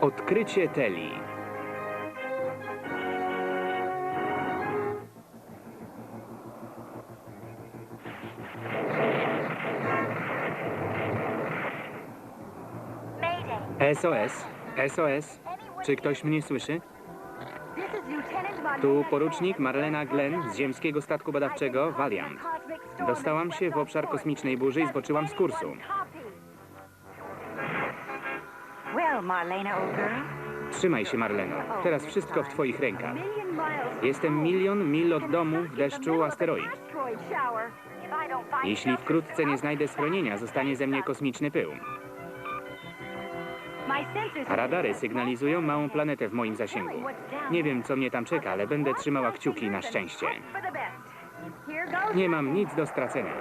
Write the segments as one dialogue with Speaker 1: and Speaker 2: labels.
Speaker 1: Odkrycie Teli. SOS, SOS. Czy ktoś mnie słyszy? Tu porucznik Marlena Glenn z ziemskiego statku badawczego Valiant. Dostałam się w obszar kosmicznej burzy i zboczyłam z kursu. Trzymaj się, Marleno. Teraz wszystko w twoich rękach. Jestem milion mil od domu w deszczu asteroid. Jeśli wkrótce nie znajdę schronienia, zostanie ze mnie kosmiczny pył. Radary sygnalizują małą planetę w moim zasięgu. Nie wiem, co mnie tam czeka, ale będę trzymała kciuki na szczęście. Nie mam nic do stracenia.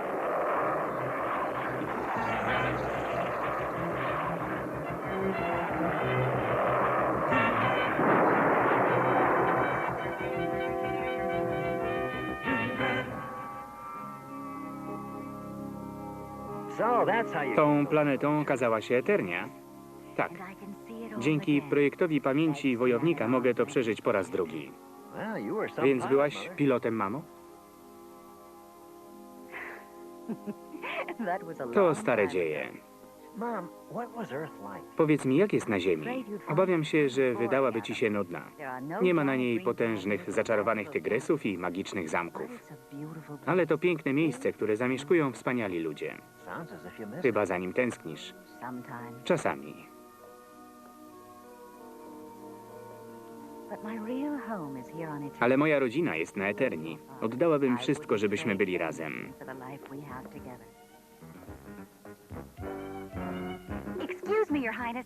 Speaker 1: Tą planetą okazała się Eternia. Tak. Dzięki projektowi pamięci wojownika mogę to przeżyć po raz drugi. Więc byłaś pilotem, mamo? To stare dzieje. Powiedz mi, jak jest na Ziemi? Obawiam się, że wydałaby ci się nudna.
Speaker 2: No
Speaker 1: Nie ma na niej potężnych, zaczarowanych tygrysów i magicznych zamków. Ale to piękne miejsce, które zamieszkują wspaniali ludzie. Chyba za nim tęsknisz. Czasami. Ale moja rodzina jest na Eterni. Oddałabym wszystko, żebyśmy byli razem.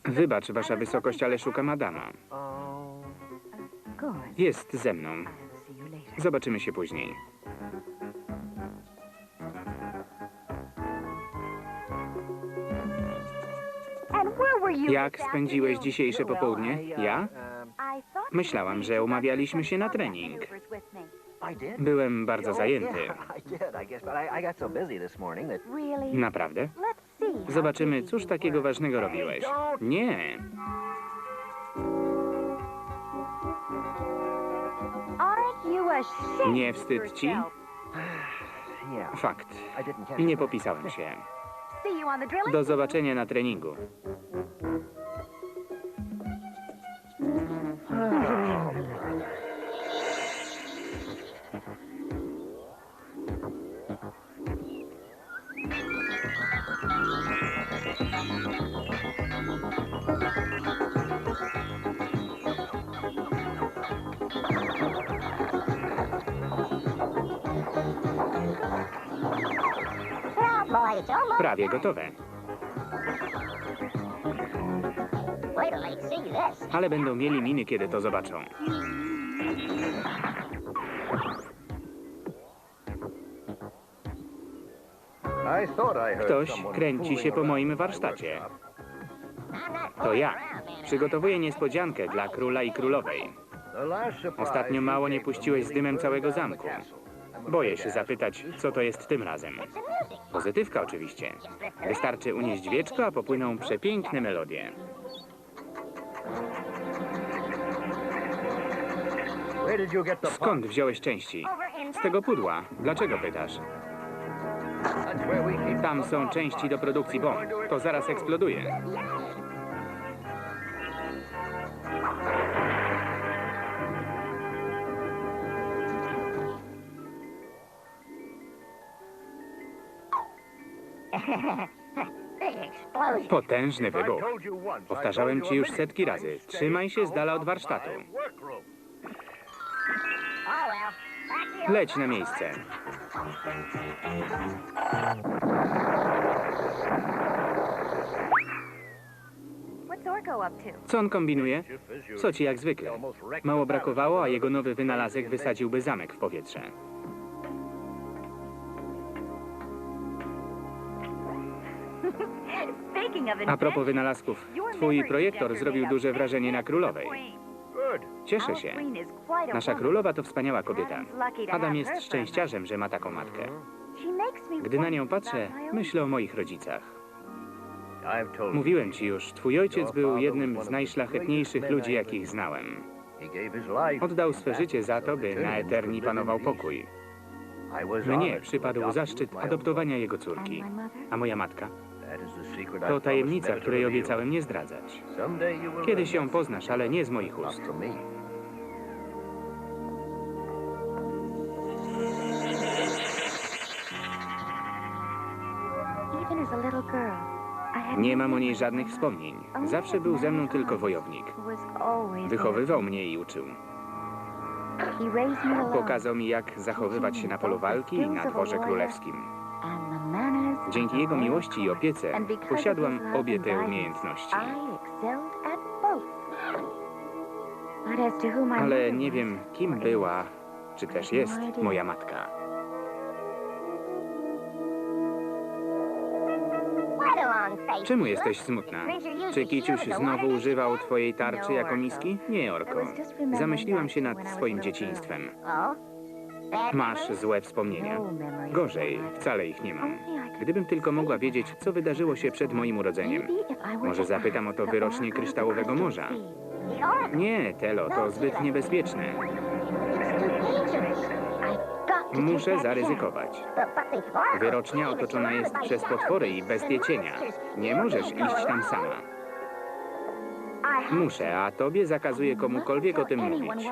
Speaker 1: Wybacz, wasza wysokość, ale szukam Adama.
Speaker 3: Oh.
Speaker 1: Jest ze mną. Zobaczymy się później. Jak spędziłeś dzisiejsze popołudnie? Ja? Myślałam, że umawialiśmy się na trening. Byłem bardzo zajęty. Naprawdę? Zobaczymy, cóż takiego ważnego robiłeś. Nie. Nie wstyd ci? Fakt. Nie popisałem się. Do zobaczenia na treningu. Prawie gotowe. Ale będą mieli miny, kiedy to zobaczą. Ktoś kręci się po moim warsztacie. To ja. Przygotowuję niespodziankę dla króla i królowej. Ostatnio mało nie puściłeś z dymem całego zamku. Boję się zapytać, co to jest tym razem. Pozytywka oczywiście. Wystarczy unieść wieczko, a popłyną przepiękne melodie. Skąd wziąłeś części? Z tego pudła. Dlaczego pytasz? Tam są części do produkcji bomb. To zaraz eksploduje. Potężny wybuch. Powtarzałem ci już setki razy. Trzymaj się z dala od warsztatu. Leć na miejsce. Co on kombinuje? Co ci jak zwykle. Mało brakowało, a jego nowy wynalazek wysadziłby zamek w powietrze. A propos wynalazków, twój projektor zrobił duże wrażenie na królowej. Cieszę się. Nasza królowa to wspaniała kobieta. Adam jest szczęściarzem, że ma taką matkę. Gdy na nią patrzę, myślę o moich rodzicach. Mówiłem ci już, twój ojciec był jednym z najszlachetniejszych ludzi, jakich znałem. Oddał swe życie za to, by na Eterni panował pokój. Mnie
Speaker 3: honored
Speaker 1: przypadł zaszczyt adoptowania jego córki. A moja matka? To tajemnica, której obiecałem nie zdradzać. Kiedyś ją poznasz, ale nie z moich ust. Nie mam o niej żadnych wspomnień. Zawsze był ze mną tylko wojownik. Wychowywał mnie i uczył. Pokazał mi, jak zachowywać się na polu walki i na dworze królewskim. Dzięki jego miłości i opiece posiadłam obie te umiejętności. Ale nie wiem, kim była, czy też jest moja matka. Czemu jesteś smutna? Czy Kiciuś znowu używał twojej tarczy jako miski? Nie, Orko. Zamyśliłam się nad swoim dzieciństwem. Masz złe wspomnienia. Gorzej, wcale ich nie mam. Gdybym tylko mogła wiedzieć, co wydarzyło się przed moim urodzeniem. Może zapytam o to wyrocznie Kryształowego Morza. Nie, Telo, to zbyt niebezpieczne. Muszę zaryzykować. Wyrocznia otoczona jest przez potwory i bestie cienia. Nie możesz iść tam sama. Muszę, a tobie zakazuję komukolwiek o tym mówić.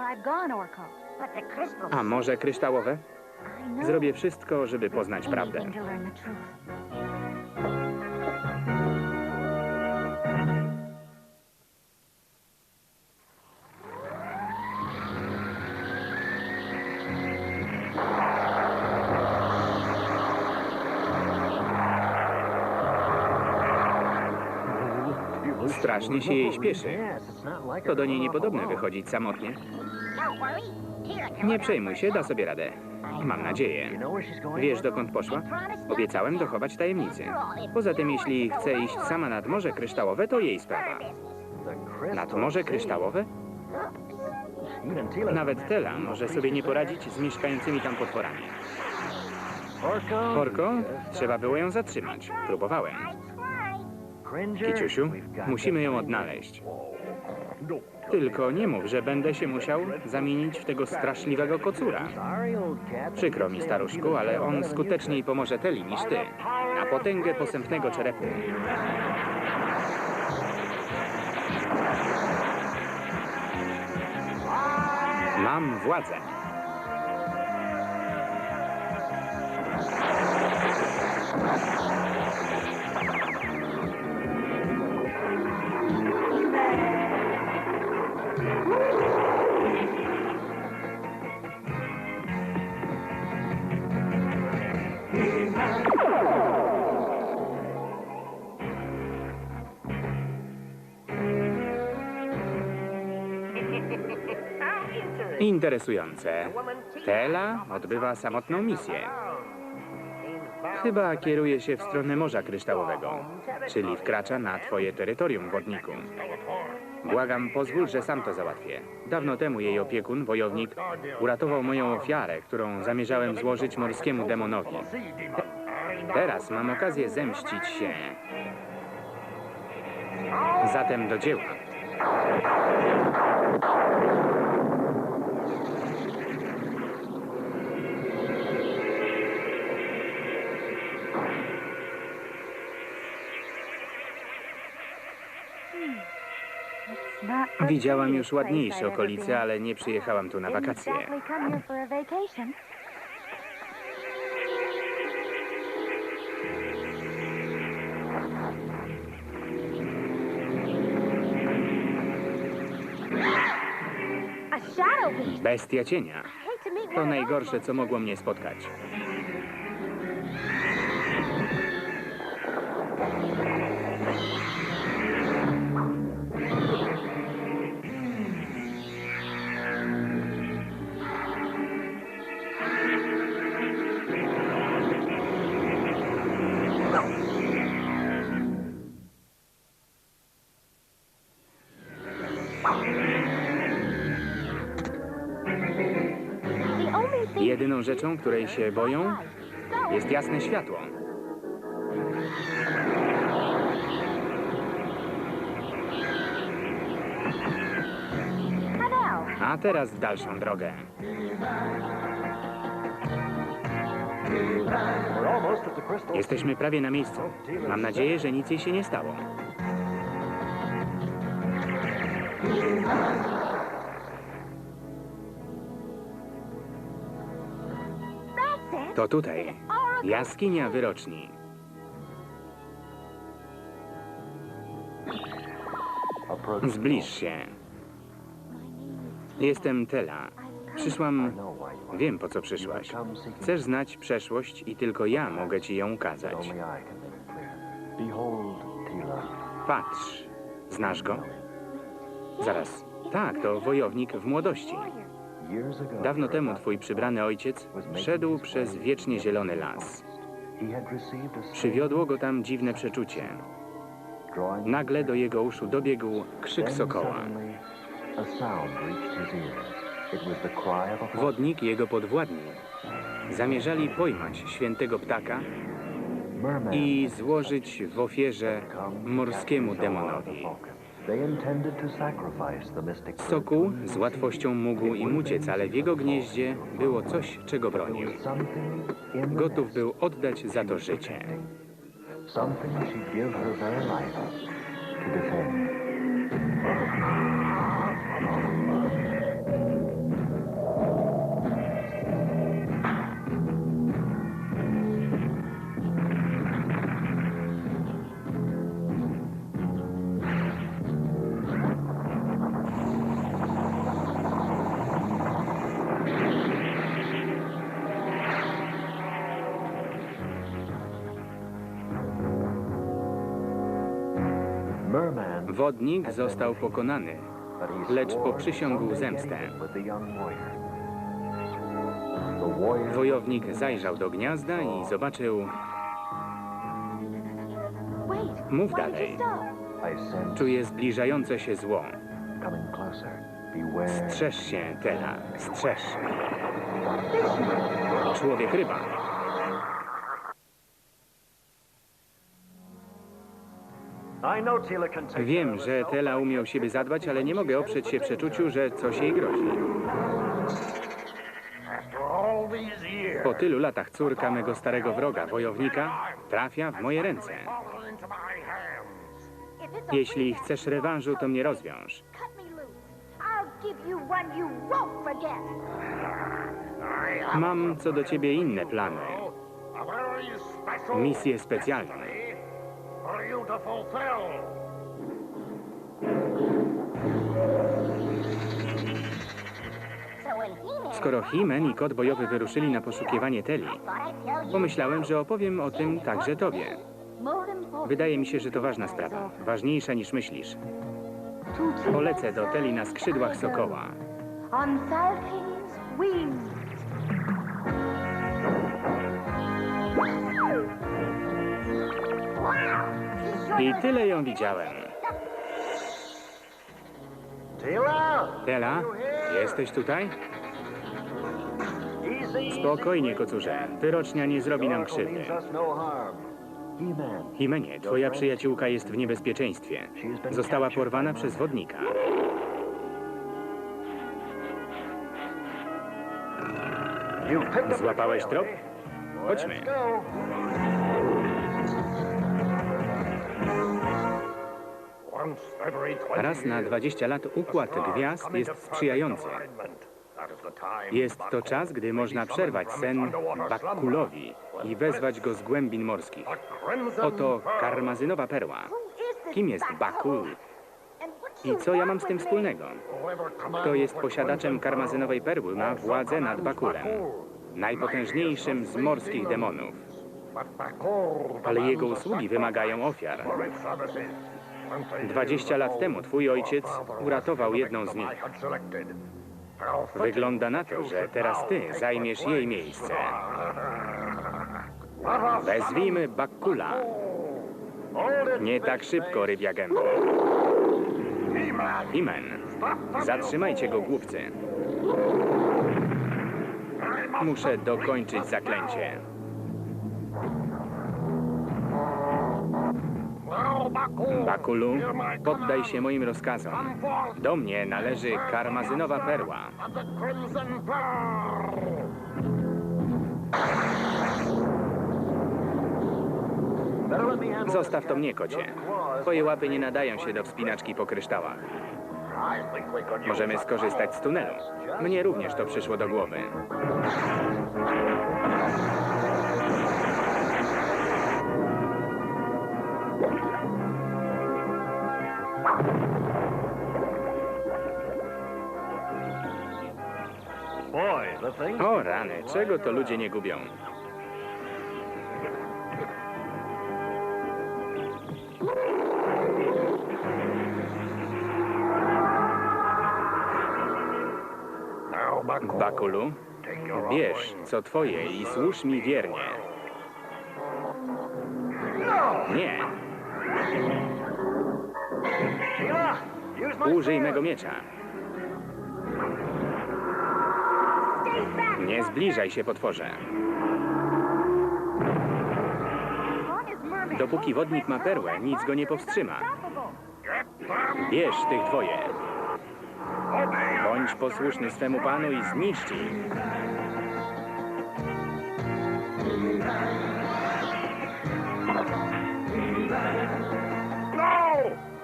Speaker 1: A może kryształowe? Zrobię wszystko, żeby poznać prawdę. Strasznie się jej śpieszy. To do niej niepodobne wychodzić samotnie. Nie przejmuj się, da sobie radę. Mam nadzieję. Wiesz, dokąd poszła? Obiecałem dochować tajemnicy. Poza tym, jeśli chce iść sama nad Morze Kryształowe, to jej sprawa. Nad Morze Kryształowe? Nawet Tela może sobie nie poradzić z mieszkającymi tam potworami. Porko, trzeba było ją zatrzymać. Próbowałem. Kiciusiu, musimy ją odnaleźć. Tylko nie mów, że będę się musiał zamienić w tego straszliwego kocura. Przykro mi, staruszku, ale on skuteczniej pomoże Teli niż ty. Na potęgę posępnego czerepu. Mam władzę. Interesujące. Tela odbywa samotną misję. Chyba kieruje się w stronę Morza Kryształowego, czyli wkracza na twoje terytorium, wodniku. Błagam, pozwól, że sam to załatwię. Dawno temu jej opiekun, wojownik, uratował moją ofiarę, którą zamierzałem złożyć morskiemu demonowi. Teraz mam okazję zemścić się. Zatem do dzieła. Widziałam już ładniejsze okolice, ale nie przyjechałam tu na wakacje. Bestia cienia. To najgorsze, co mogło mnie spotkać. rzeczą, której się boją, jest jasne światło. A teraz w dalszą drogę. Jesteśmy prawie na miejscu. Mam nadzieję, że nic jej się nie stało. To tutaj. Jaskinia wyroczni. Zbliż się. Jestem Tela. Przyszłam. Wiem, po co przyszłaś. Chcesz znać przeszłość i tylko ja mogę ci ją ukazać. Patrz. Znasz go? Zaraz. Tak, to wojownik w młodości. Dawno temu twój przybrany ojciec szedł przez wiecznie zielony las. Przywiodło go tam dziwne przeczucie. Nagle do jego uszu dobiegł krzyk sokoła. Wodnik jego podwładni zamierzali pojmać świętego ptaka i złożyć w ofierze morskiemu demonowi. Sokół z łatwością mógł im uciec, ale w jego gnieździe było coś, czego bronił. Gotów był oddać za to życie.
Speaker 4: Something she'd give her very life to defend.
Speaker 1: Wodnik został pokonany, lecz poprzysiągł zemstę. Wojownik zajrzał do gniazda i zobaczył. Mów dalej. Czuje zbliżające się zło. Strzeż się, Tela, strzeż. Człowiek ryba. Wiem, że Tela umie o siebie zadbać, ale nie mogę oprzeć się przeczuciu, że coś jej grozi. Po tylu latach córka mego starego wroga, wojownika, trafia w moje ręce. Jeśli chcesz rewanżu, to mnie rozwiąż. Mam co do ciebie inne plany. Misję specjalną.
Speaker 5: When He-Man
Speaker 1: Skoro Himen i kot bojowy wyruszyli na poszukiwanie Teli, pomyślałem, że opowiem o tym także tobie. Wydaje mi się, że to ważna sprawa. Ważniejsza niż myślisz. Polecę do Teli na skrzydłach sokoła.
Speaker 2: On falcon's wings.
Speaker 1: I tyle ją widziałem. Tela, jesteś tutaj? Spokojnie, kocurze. Wyrocznia nie zrobi nam krzywdy.
Speaker 4: us no
Speaker 1: Himenie, twoja przyjaciółka jest w niebezpieczeństwie. Została porwana przez wodnika. Złapałeś trop?
Speaker 4: eh?
Speaker 1: Chodźmy. Raz na 20 lat układ gwiazd jest sprzyjający. Jest to czas, gdy można przerwać sen Bakkulowi i wezwać go z głębin morskich. Oto karmazynowa perła. Kim jest Bakul i co ja mam z tym wspólnego? Kto jest posiadaczem karmazynowej perły, ma władzę nad Bakulem, najpotężniejszym z morskich demonów. Ale jego usługi wymagają ofiar. 20 lat temu twój ojciec uratował jedną z nich. Wygląda na to, że teraz ty zajmiesz jej miejsce. Wezwijmy Bakkula. Nie tak szybko, rybia gębo. Imen, zatrzymajcie go, głupcy. Muszę dokończyć zaklęcie. Bakulu, poddaj się moim rozkazom. Do mnie należy karmazynowa perła. Zostaw to mnie, kocie. Twoje łapy nie nadają się do wspinaczki po kryształach. Możemy skorzystać z tunelu. Mnie również to przyszło do głowy. O rany, czego to ludzie nie gubią? Bakulu, bierz co twoje i służ mi wiernie. Nie. Użyj mego miecza. Nie zbliżaj się, potworze. Dopóki wodnik ma perłę, nic go nie powstrzyma. Bierz tych dwoje. Bądź posłuszny swemu panu i zniszcz ich.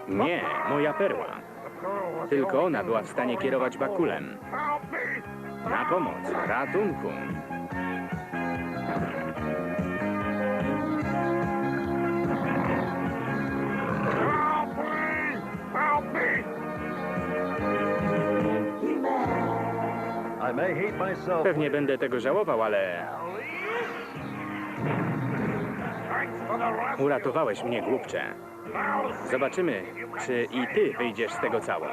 Speaker 1: Nie, moja perła. Tylko ona była w stanie kierować bakulem. Na pomoc, ratunku. Pewnie będę tego żałował, ale uratowałeś mnie, głupcze. Zobaczymy, czy i ty wyjdziesz z tego cało.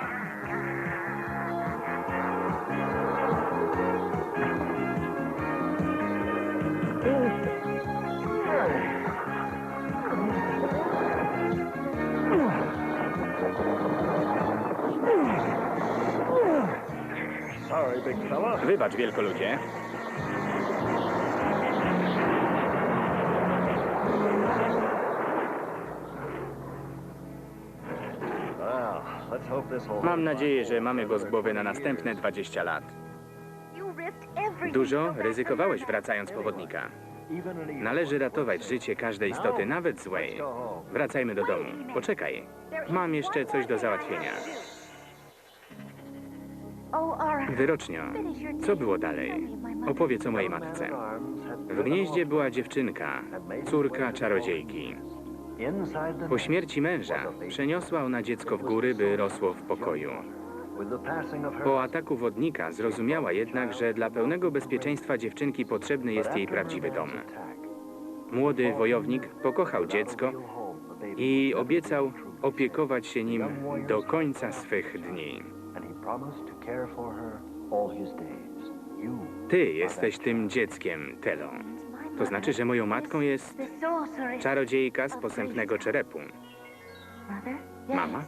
Speaker 1: Wybacz, wielkoludzie. Mam nadzieję, że mamy go z głowy na następne 20 lat. Dużo ryzykowałeś wracając po wodnika. Należy ratować życie każdej istoty, nawet złej. Wracajmy do domu. Poczekaj. Mam jeszcze coś do załatwienia. Wyrocznio. Co było dalej? Opowiedz o mojej matce. W gnieździe była dziewczynka, córka czarodziejki. Po śmierci męża przeniosła ona dziecko w góry, by rosło w pokoju. Po ataku wodnika zrozumiała jednak, że dla pełnego bezpieczeństwa dziewczynki potrzebny jest jej prawdziwy dom. Młody wojownik pokochał dziecko i obiecał opiekować się nim do końca swych dni. Ty jesteś tym dzieckiem, Telo. To znaczy, że moją matką jest czarodziejka z posępnego czerepu. Mama?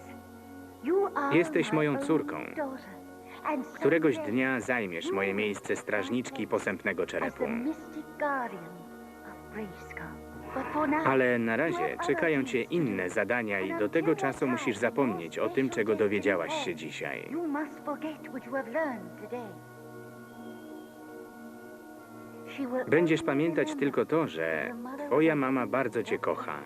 Speaker 1: Jesteś moją córką. Któregoś dnia zajmiesz moje miejsce strażniczki posępnego czerepu. Ale na razie czekają cię inne zadania i do tego czasu musisz zapomnieć o tym, czego dowiedziałaś się dzisiaj. Będziesz pamiętać tylko to, że twoja mama bardzo cię kocha.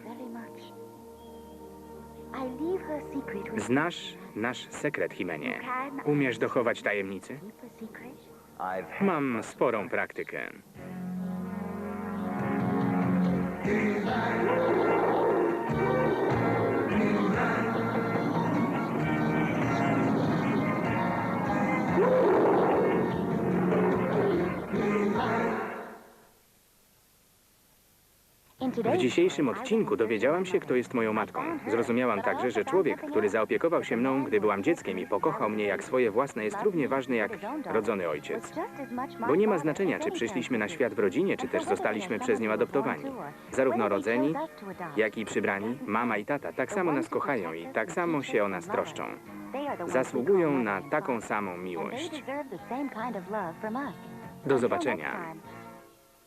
Speaker 1: Znasz nasz sekret, Himenie. Umiesz dochować tajemnicy? Mam sporą praktykę. Thank you. W dzisiejszym odcinku dowiedziałam się, kto jest moją matką. Zrozumiałam także, że człowiek, który zaopiekował się mną, gdy byłam dzieckiem i pokochał mnie jak swoje własne, jest równie ważny jak rodzony ojciec. Bo nie ma znaczenia, czy przyszliśmy na świat w rodzinie, czy też zostaliśmy przez nią adoptowani. Zarówno rodzeni, jak i przybrani, mama i tata tak samo nas kochają i tak samo się o nas troszczą. Zasługują na taką samą
Speaker 2: miłość.
Speaker 1: Do zobaczenia.